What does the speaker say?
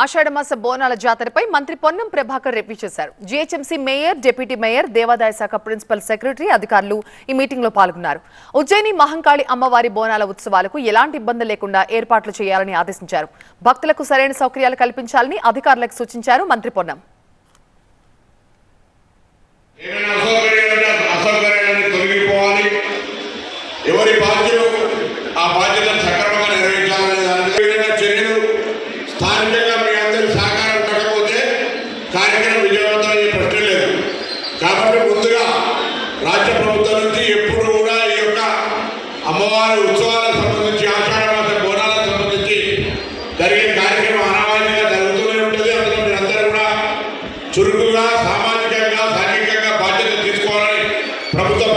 ఆషాఢమాస బోనాల జాతరపై మంత్రి పొన్నం ప్రభాకర్ రివ్యూ చేశారు. జీహెచ్ఎంసీ మేయర్ డిప్యూటీ మేయర్ దేవాదాయ శాఖ ప్రిన్సిపల్ సెక్రటరీ అధికారులు ఈ మీటింగ్లో పాల్గొన్నారు. ఉజ్జయిని మహంకాళి అమ్మవారి బోనాల ఉత్సవాలకు ఎలాంటి ఇబ్బంది లేకుండా ఏర్పాట్లు చేయాలని ఆదేశించారు. భక్తులకు సరైన సౌకర్యాలు కల్పించాలని అధికారులకు సూచించారు మంత్రి పొన్నం. ఎవరి బాధ్యులు ఆ బాధ్యతను సక్రమంగా నెరవేర్చాలనే దాని చర్యలు స్థానికంగా కార్యక్రమం విజయవంతం అయ్యే ప్రశ్న లేదు. కాబట్టి ముందుగా రాష్ట్ర ప్రభుత్వం నుంచి ఎప్పుడు కూడా ఈ యొక్క అమ్మవారి ఉత్సవాలకు సంబంధించి ఆషాఢ బోనాలకు సంబంధించి జరిగే కార్యక్రమం అనావాయితీగా జరుగుతూనే ఉంటుంది. అందులో మీరందరూ కూడా చురుకుగా సామాజికంగా సాంఘికంగా బాధ్యత తీసుకోవాలని ప్రభుత్వం